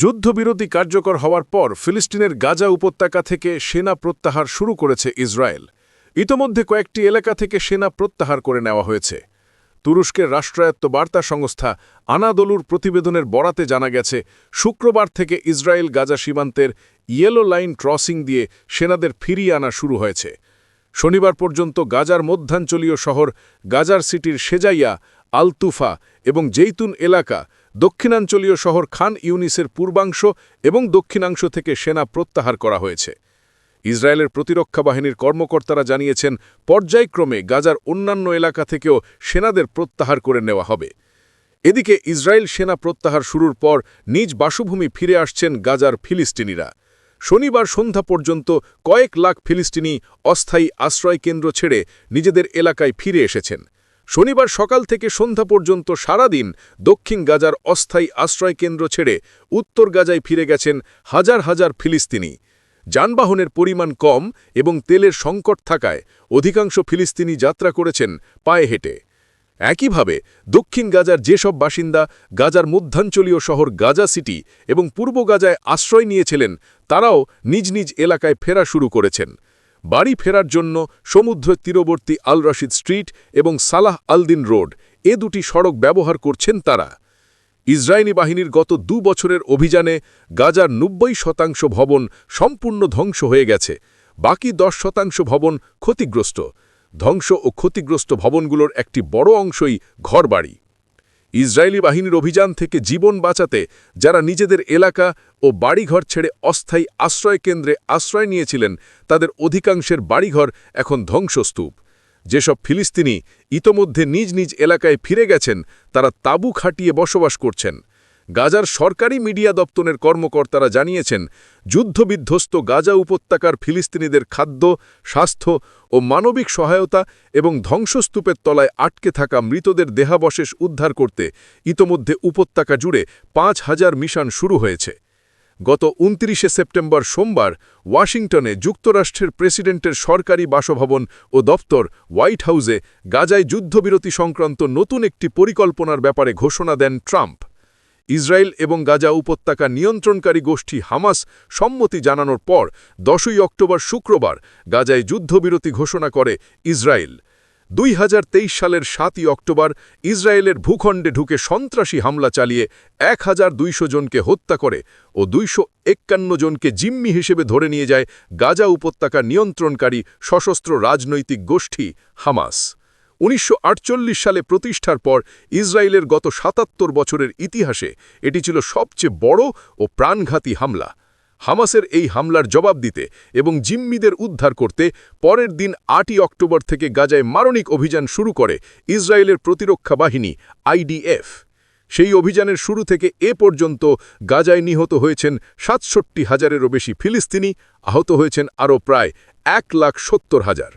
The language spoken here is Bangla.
যুদ্ধবিরতি কার্যকর হওয়ার পর ফিলিস্তিনের গাজা উপত্যকা থেকে সেনা প্রত্যাহার শুরু করেছে ইসরায়েল। ইতোমধ্যে কয়েকটি এলাকা থেকে সেনা প্রত্যাহার করে নেওয়া হয়েছে। তুরস্কের রাষ্ট্রায়ত্ত বার্তা সংস্থা আনাদলুর প্রতিবেদনের বরাতে জানা গেছে, শুক্রবার থেকে ইসরায়েল গাজা সীমান্তের ইয়েলো লাইন ক্রসিং দিয়ে সেনাদের ফিরিয়ে আনা শুরু হয়েছে। শনিবার পর্যন্ত গাজার মধ্যাঞ্চলীয় শহর গাজার সিটির সেজাইয়া আলতুফা এবং জেইতুন এলাকা দক্ষিণাঞ্চলীয় শহর খান ইউনিসের পূর্বাংশ এবং দক্ষিণাংশ থেকে সেনা প্রত্যাহার করা হয়েছে। ইসরায়েলের প্রতিরক্ষা বাহিনীর কর্মকর্তারা জানিয়েছেন, পর্যায়ক্রমে গাজার অন্যান্য এলাকা থেকেও সেনাদের প্রত্যাহার করে নেওয়া হবে। এদিকে ইসরায়েল সেনা প্রত্যাহার শুরুর পর নিজ বাসভূমি ফিরে আসছেন গাজার ফিলিস্তিনিরা। শনিবার সন্ধ্যা পর্যন্ত কয়েক লাখ ফিলিস্তিনি অস্থায়ী আশ্রয়কেন্দ্র ছেড়ে নিজেদের এলাকায় ফিরে এসেছেন। শনিবার সকাল থেকে সন্ধ্যা পর্যন্ত সারাদিন দক্ষিণ গাজার অস্থায়ী আশ্রয়কেন্দ্র ছেড়ে উত্তর গাজায় ফিরে গেছেন হাজার হাজার ফিলিস্তিনি। যানবাহনের পরিমাণ কম এবং তেলের সংকট থাকায় অধিকাংশ ফিলিস্তিনি যাত্রা করেছেন পায়ে হেঁটে। একইভাবে দক্ষিণ গাজার যেসব বাসিন্দা গাজার মধ্যাঞ্চলীয় শহর গাজা সিটি এবং পূর্ব গাজায় আশ্রয় নিয়েছিলেন, তারাও নিজ নিজ এলাকায় ফেরা শুরু করেছেন। বাড়ি ফেরার জন্য সমুদ্র তীরবর্তী আল রশিদ স্ট্রিট এবং সালাহ আলদিন রোড, এ দুটি সড়ক ব্যবহার করছেন তারা। ইসরায়েলি বাহিনীর গত দু বছরের অভিযানে গাজার নব্বই শতাংশ ভবন সম্পূর্ণ ধ্বংস হয়ে গেছে। বাকি দশ শতাংশ ভবন ক্ষতিগ্রস্ত। ধ্বংস ও ক্ষতিগ্রস্ত ভবনগুলোর একটি বড় অংশই ঘরবাড়ি। ইসরায়েলি বাহিনীর অভিযান থেকে জীবন বাঁচাতে যারা নিজেদের এলাকা ও বাড়িঘর ছেড়ে অস্থায়ী আশ্রয় কেন্দ্রে আশ্রয় নিয়েছিলেন, তাদের অধিকাংশের বাড়িঘর এখন ধ্বংসস্তূপ। যেসব ফিলিস্তিনি ইতোমধ্যে নিজ নিজ এলাকায় ফিরে গেছেন, তারা তাবু খাটিয়ে বসবাস করছেন। গাজার সরকারি মিডিয়া দপ্তরের কর্মকর্তারা জানিয়েছেন, যুদ্ধবিধ্বস্ত গাজা উপত্যকার ফিলিস্তিনিদের খাদ্য, স্বাস্থ্য ও মানবিক সহায়তা এবং ধ্বংসস্তূপের তলায় আটকে থাকা মৃতদের দেহাবশেষ উদ্ধার করতে ইতোমধ্যে উপত্যকা জুড়ে পাঁচ হাজার মিশন শুরু হয়েছে। গত উনত্রিশে সেপ্টেম্বর সোমবার ওয়াশিংটনে যুক্তরাষ্ট্রের প্রেসিডেন্টের সরকারি বাসভবন ও দপ্তর হোয়াইট হাউসে গাজায় যুদ্ধবিরতি সংক্রান্ত নতুন একটি পরিকল্পনার ব্যাপারে ঘোষণা দেন ট্রাম্প। ইসরায়েল এবং গাজা উপত্যকা নিয়ন্ত্রণকারী গোষ্ঠী হামাস সম্মতি জানানোর পর দশই অক্টোবর শুক্রবার গাজায় যুদ্ধবিরতি ঘোষণা করে ইসরায়েল। দুই হাজার তেইশ সালের সাতই অক্টোবর ইসরায়েলের ভূখণ্ডে ঢুকে সন্ত্রাসী হামলা চালিয়ে এক হাজার দুইশো জনকে হত্যা করে ও দুইশো একান্ন জনকে জিম্মি হিসেবে ধরে নিয়ে যায় গাজা উপত্যকা নিয়ন্ত্রণকারী সশস্ত্র রাজনৈতিক গোষ্ঠী হামাস। উনিশশো আটচল্লিশ সালে প্রতিষ্ঠার পর ইসরায়েলের গত সাতাত্তর বছরের ইতিহাসে এটি ছিল সবচেয়ে বড় ও প্রাণঘাতী হামলা। হামাসের এই হামলার জবাব দিতে এবং জিম্মিদের উদ্ধার করতে পরের দিন আটই অক্টোবর থেকে গাজায় মারণিক অভিযান শুরু করে ইসরায়েলের প্রতিরক্ষা বাহিনী আইডিএফ। সেই অভিযানের শুরু থেকে এ পর্যন্ত গাজায় নিহত হয়েছেন সাতষট্টি হাজারেরও বেশি ফিলিস্তিনি, আহত হয়েছেন আরও প্রায় এক লাখ সত্তর হাজার।